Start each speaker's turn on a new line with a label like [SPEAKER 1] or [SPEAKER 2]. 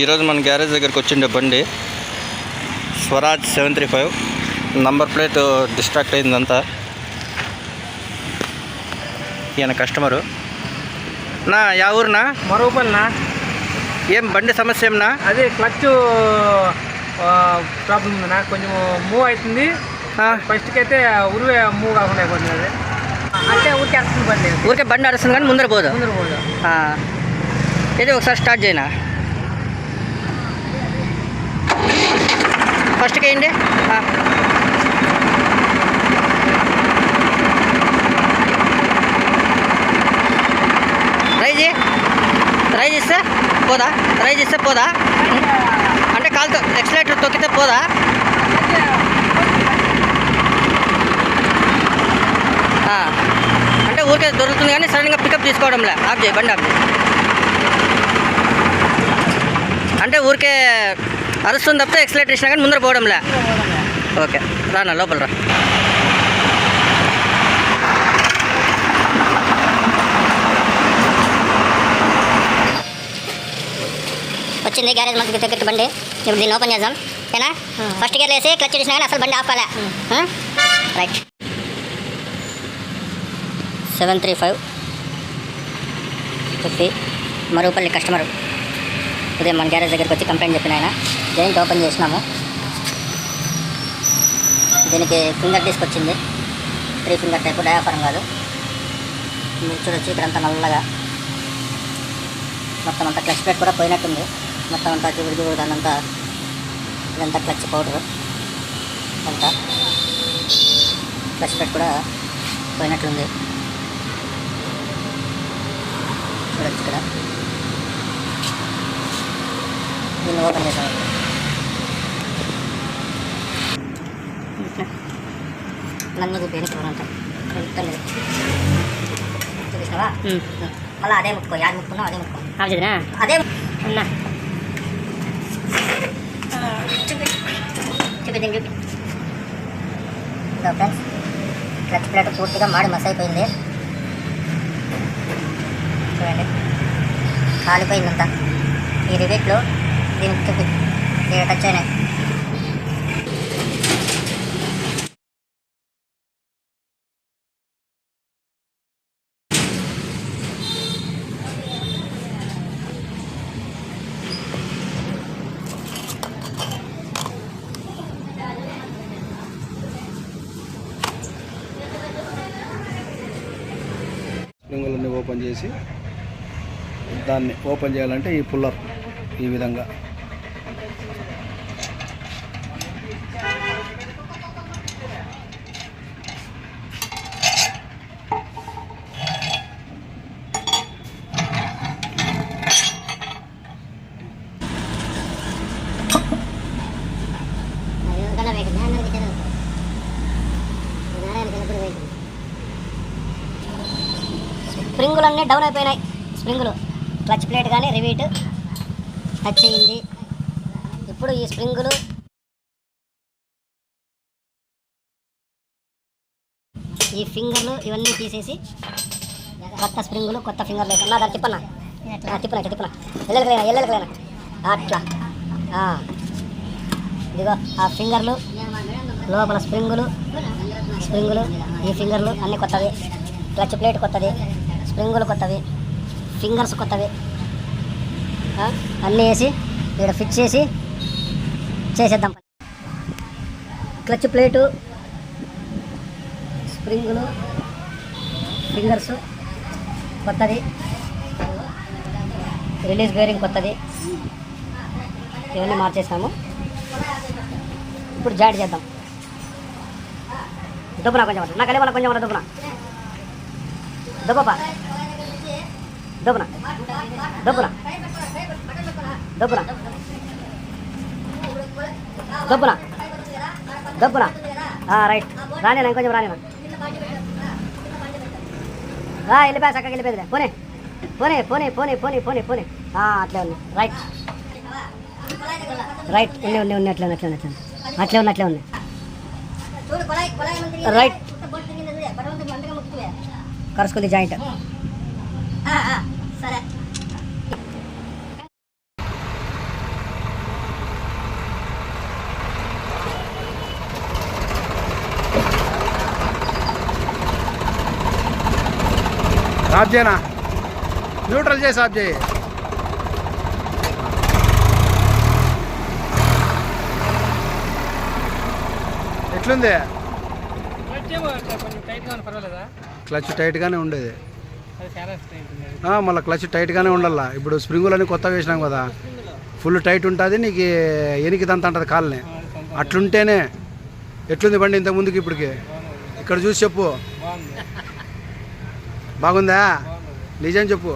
[SPEAKER 1] ఈరోజు మన గ్యారేజ్ దగ్గరికి వచ్చిండే బండి Swaraj seven three five. Number plate distract అయిందంతా. ఈయన కస్టమరు. నా యా ఊరునా?
[SPEAKER 2] మరోపల్నా?
[SPEAKER 1] ఏం బండి సమస్య ఏమన్నా
[SPEAKER 2] అదే క్లచ్ ప్రాబ్లం ఉందన్నా. కొంచెం మూవ్ అవుతుంది ఫస్ట్కి అయితే ఉరివే మూవ్ కాకుండా అయిపోతుంది అది. అంటే ఊరికి వస్తుంది బండి.
[SPEAKER 1] ఊరికే బండి అరుస్తుంది కానీ ముందర పోదు.
[SPEAKER 2] ముందర పోదు.
[SPEAKER 1] ఇది ఒకసారి స్టార్ట్ చేయనా? ఫస్ట్కి వేయండి ఆ. ట్రై చేస్తే పోదా? ట్రై చేస్తే పోదా? అంటే కాలుతో ఎక్సలేటర్ తొక్కితే పోదా? అంటే ఊరికే దొరుకుతుంది కానీ సడన్గా పికప్ తీసుకోవడంలే. ఆఫ్ చేయి బండి ఆఫ్ చేయి. అంటే ఊరికే అరుస్తుంది తప్పితే ఎక్సలేటర్ ఇచ్చినా కానీ ముందర పోవడంలే. ఓకే రానా లోపల రా.
[SPEAKER 3] వచ్చింది గ్యారేజ్ మనకి దగ్గరికి బండి. ఇప్పుడు దీన్ని ఓపెన్ చేద్దాం. ఓకేనా? ఫస్ట్ గేర్ వేసి క్లచ్ ఇచ్చినా కానీ అసలు బండి ఆపాలే. Right. Seven three five. Fifty Marupalli customer. ఉదయం మన గ్యారేజ్ దగ్గరికి వచ్చి కంప్లైంట్ చెప్పిన ఆయన. జైంట్ ఓపెన్ చేసినాము. దీనికి ఫింగర్ డిస్క్ వచ్చింది. త్రీ ఫింగర్ టైప్ డయాఫారం కాదు. మీరు చూడొచ్చు ఇక్కడంతా నల్లగా. మొత్తం అంతా క్లచ్ ప్లేట్ కూడా పోయినట్టుంది. మొత్తం అంతా చూడు చూడు దానంతా ఇదంతా క్లచ్ పౌడర్. అంతా క్లచ్ ప్లేట్ కూడా పోయినట్లుంది చూడొచ్చు ఇక్కడ. దీన్ని ఓపెన్ చేసాం నన్ను చూపి చూడంతా చూపిస్తావా? మళ్ళీ అదే ముట్టుకో. యాడ్ ముట్టుకున్నావు అదే ముట్టుకో. అదే
[SPEAKER 4] అన్నా.
[SPEAKER 3] చూపి చూపి. చూపి ఫ్రెండ్స్ క్లచ్ ప్లేట్ పూర్తిగా మాడి మస్ అయిపోయింది చూడండి. కాలిపోయిందంతా. ఈ రివేట్లో దీనికి చూపి దీనికి టచ్ అయినాయి.
[SPEAKER 5] ఓపెన్ చేసి దాన్ని ఓపెన్ చేయాలంటే ఈ పుల్లర్ ఈ విధంగా.
[SPEAKER 3] స్ప్రింగులు అన్నీ డౌన్ అయిపోయినాయి. స్ప్రింగులు క్లచ్ ప్లేట్ కానీ రివీట్ టచ్ అయ్యింది ఇప్పుడు ఈ స్ప్రింగులు ఈ ఫింగర్లు ఇవన్నీ తీసేసి కొత్త స్ప్రింగులు కొత్త ఫింగర్లు వేసుకున్నా దాన్ని తిప్పనా ఆ, తిప్పనా తిప్పనా? ఎల్లెలకలేనా ఎల్లెలకలేనా అట్లా. ఇదిగో ఆ ఫింగర్లు లోపల స్ప్రింగులు స్ప్రింగులు ఈ ఫింగర్లు అన్నీ కొత్తవి. క్లచ్ ప్లేట్ కొత్తది. స్ప్రింగులు కొత్తవి ఫింగర్స్ కొత్తవి. అన్నీ వేసి ఇక్కడ ఫిక్స్ చేసి చేసేద్దాం. క్లచ్ ప్లేటు స్ప్రింగులు ఫింగర్స్ కొత్తది. రిలీజ్ బేరింగ్ కొత్తది. ఇవన్నీ మార్చేసాము. ఇప్పుడు జాయింట్ చేద్దాం. దుబ్బున కొంచెం నా కలిపి కొంచెం దుబ్బున. దుబ్బప దుబ్బన దుబ్బన దుబ్బన దుబ్బన దుబ్బన రైట్. రానేనా ఇంకొంచెం రానేనా రా వెళ్ళిపోయా చక్కగా వెళ్ళిపోయింది పోనీ. పోనీ పోనీ పోనీ పోనీ పోనీ పోనీ. అట్లే ఉంది రైట్. రైట్. ఉన్నాయి ఉన్నాయి ఉన్నాయి అట్లే ఉన్నాయి అట్లే ఉన్నాయి అట్లే ఉన్నాయి అట్లే ఉన్నాయి రైట్. కరుసుకుంది జాయింట్.
[SPEAKER 5] సరే. న్యూట్రల్ చేసి ఆఫ్ ఎట్లుంది? క్లచ్ టైట్గానే ఉండేది. మళ్ళీ క్లచ్ టైట్గానే ఉండాలా. ఇప్పుడు స్ప్రింగులన్నీ కొత్తగా వేసినాం కదా. ఫుల్ టైట్ ఉంటుంది నీకు ఎనికిదంత అంటది కాళ్ళని అట్లుంటేనే. ఎట్లుంది బండి ఇంత ముందుకి ఇప్పటికి? ఇక్కడ చూసి చెప్పు.
[SPEAKER 2] బాగుంది.
[SPEAKER 5] నిజం చెప్పు.